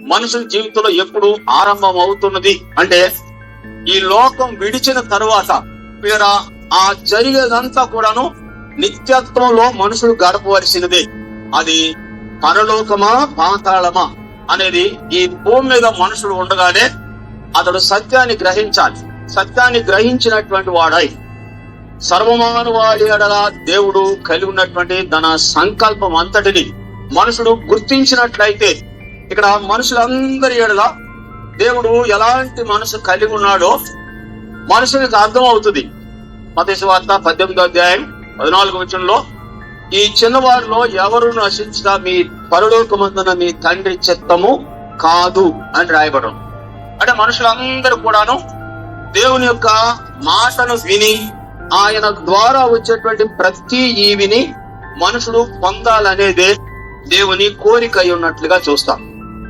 మనుషుల జీవితంలో ఎప్పుడు ఆరంభం అవుతున్నది అంటే ఈ లోకం విడిచిన తరువాత వీర ఆ జరిగేదంతా కూడాను నిత్యత్వంలో మనుషులు గడపవలసినదే. అది పరలోకమా పాతాళమా అనేది ఈ భూమి మీద మనుషులు ఉండగానే అతడు సత్యాన్ని గ్రహించాలి. సత్యాన్ని గ్రహించినటువంటి వాడై సర్వమానవాడి ఎడల దేవుడు కలిగి ఉన్నటువంటి తన సంకల్పం అంతటిని మనుషుడు గుర్తించినట్లయితే ఇక్కడ మనుషులందరి ఎడల దేవుడు ఎలాంటి మనసు కలిగి ఉన్నాడో మనుషులకు అర్థం అవుతుంది మతేశ వార్త పద్దెనిమిదో అధ్యాయం పద్నాలుగు వచనంలో ఈ చిన్నవారిలో ఎవరు నశించిన మీ పరలోకమందున మీ తండ్రి చిత్తము కాదు అని రాయబడడం అంటే మనుషులందరూ కూడాను దేవుని యొక్క మాటను విని ఆయన ద్వారా వచ్చేటువంటి ప్రతి ఈవిని మనుషుడు పొందాలనేదే దేవుని కోరిక అయి ఉన్నట్లుగా చూస్తాం.